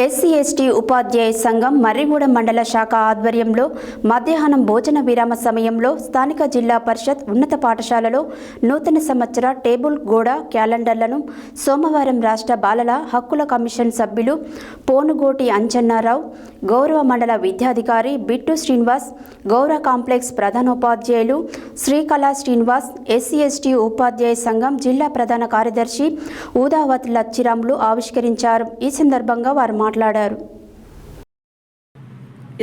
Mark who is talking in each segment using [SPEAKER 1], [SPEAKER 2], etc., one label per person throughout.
[SPEAKER 1] SC ST ఉపాధ్యాయ సంఘం మర్రిగూడ మండల శాఖ ఆధ్వర్యంలో మధ్యాహ్నం భోజన విరామ సమయంలో స్థానిక జిల్లా పరిషత్ ఉన్నత పాఠశాలలో నూతన సంవత్సర టేబుల్ గోడ క్యాలెండర్లను సోమవారం రాష్ట్ర బాలల హక్కుల కమిషన్ సభ్యులు పోనుగోటి అంజన్నారావు గౌరవ మండల విద్యాధికారి బిట్టు శ్రీనివాస్ గౌరవ కాంప్లెక్స్ ప్రధానోపాధ్యాయులు శ్రీకళా శ్రీనివాస్ ఎస్సీ ఎస్టీ ఉపాధ్యాయ సంఘం జిల్లా ప్రధాన కార్యదర్శి ఊదావత్ లచ్చిరాములు ఆవిష్కరించారు. ఈ సందర్భంగా వారు మాట్లాడారు.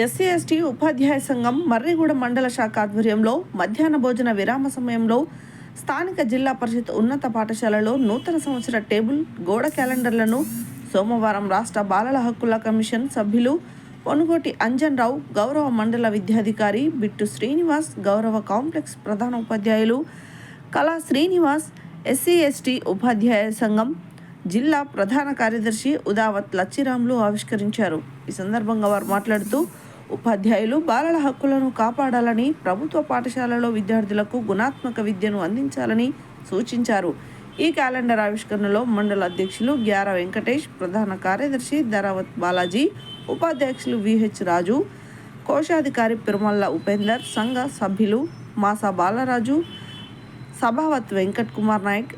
[SPEAKER 2] ఎస్సీ ఎస్టీ ఉపాధ్యాయ సంఘం మర్రిగూడ మండల శాఖ ఆధ్వర్యంలో మధ్యాహ్న భోజన విరామ సమయంలో స్థానిక జిల్లా పరిషత్ ఉన్నత పాఠశాలలో నూతన సంవత్సర టేబుల్ గోడ క్యాలెండర్లను సోమవారం రాష్ట్ర బాలల హక్కుల కమిషన్ సభ్యులు పొనుగోటి అంజన్ రావు గౌరవ మండల విద్యాధికారి బిట్టు శ్రీనివాస్ గౌరవ కాంప్లెక్స్ ప్రధాన ఉపాధ్యాయులు కళా శ్రీనివాస్ ఎస్సీ ఎస్టీ ఉపాధ్యాయ సంఘం జిల్లా ప్రధాన కార్యదర్శి ఉదావత్ లచ్చిరాములు ఆవిష్కరించారు. ఈ సందర్భంగా వారు మాట్లాడుతూ ఉపాధ్యాయులు బాలల హక్కులను కాపాడాలని ప్రభుత్వ పాఠశాలలో విద్యార్థులకు గుణాత్మక విద్యను అందించాలని సూచించారు. ఈ క్యాలెండర్ ఆవిష్కరణలో మండల అధ్యక్షులు గ్యార వెంకటేష్ ప్రధాన కార్యదర్శి ధరావత్ బాలాజీ ఉపాధ్యక్షులు విహెచ్ రాజు కోశాధికారి పిరుమల్ల ఉపేందర్ సంఘ సభ్యులు మాసా బాలరాజు సభావత్ వెంకట్ కుమార్ నాయక్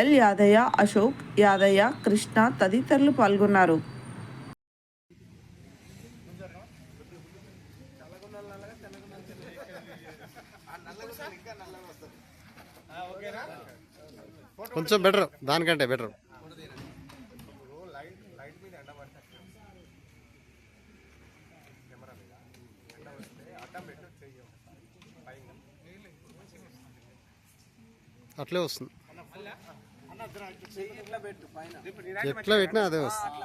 [SPEAKER 2] ఎల్ యాదయ్య అశోక్ యాదయ్య కృష్ణ తదితరులు పాల్గొన్నారు.
[SPEAKER 3] కొంచెం బెటర్ దానికంటే బెటర్ అట్లే వస్తుంది. ఎట్లా పెట్టినా అదే వస్తుంది.